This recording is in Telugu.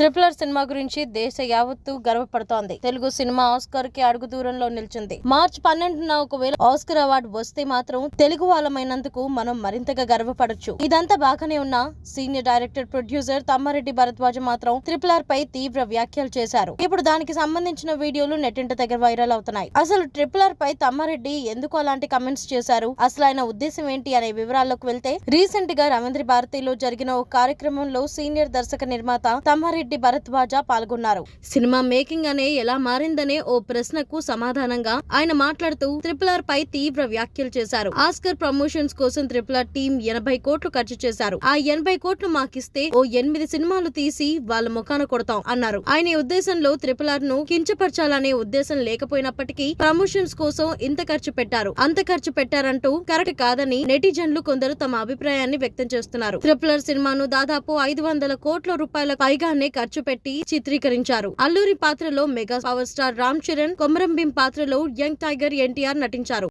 త్రిపులర్ సినిమా గురించి దేశ యావత్తు గర్వపడుతోంది. తెలుగు సినిమా ఆస్కార్కి అడుగు దూరంలో నిలిచింది. మార్చ్ పన్నెండున ఒకవేళ ఆస్కర్ అవార్డు వస్తే మాత్రం తెలుగు వాళ్ళమైనందుకు మనం మరింతగా గర్వపడొచ్చు. ఇదంతా బాగానే ఉన్నా senior director producer Tammareddy Bharadwaja మాత్రం ట్రిపుల్ ఆర్ పై తీవ్ర వ్యాఖ్యలు చేశారు. ఇప్పుడు దానికి సంబంధించిన వీడియోలు నెట్టింట దగ్గర వైరల్ అవుతున్నాయి. అసలు ట్రిపుల్ ఆర్ పై తమ్మారెడ్డి ఎందుకు అలాంటి కమెంట్స్ చేశారు? అసలు ఆయన ఉద్దేశం ఏంటి అనే వివరాల్లోకి వెళ్తే రీసెంట్గా రవీంద్ర భారతిలో జరిగిన ఒక కార్యక్రమంలో సీనియర్ దర్శక నిర్మాత తమ్మారెడ్డి భరద్వాజ పాల్గొన్నారు. సినిమా మేకింగ్ అనే ఎలా మారిందనే ఓ ప్రశ్నకు సమాధానంగా ఆయన మాట్లాడుతూ త్రిపుల్ ఆర్ పై తీవ్ర వ్యాఖ్యలు చేశారు. ఆస్కర్ ప్రమోషన్స్ కోసం త్రిపుల్ ఆర్ టీం ఎనభై కోట్లు ఖర్చు చేశారు. ఆ ఎనభై కోట్లు మాకిస్తే ఓ ఎనిమిది సినిమాలు తీసి వాళ్ళ ముఖాన కొడతాం అన్నారు. ఆయన ఉద్దేశంలో త్రిపుల్ ఆర్ను కించపరచాలనే ఉద్దేశం లేకపోయినప్పటికీ ప్రమోషన్స్ కోసం ఇంత ఖర్చు పెట్టారు. అంత ఖర్చు పెట్టారంటూ కరెక్ట్ కాదని నెటిజన్లు కొందరు తమ అభిప్రాయాన్ని వ్యక్తం చేస్తున్నారు. ట్రిపుల్ ఆర్ సినిమాను దాదాపు ఐదు వందల కోట్ల రూపాయల పైగానే ఖర్చు పెట్టి చిత్రీకరించారు. అల్లూరి పాత్రలో mega power star Ram Charan Komaram Bheem పాత్రలో యంగ్ టైగర్ ఎన్టీఆర్ నటించారు.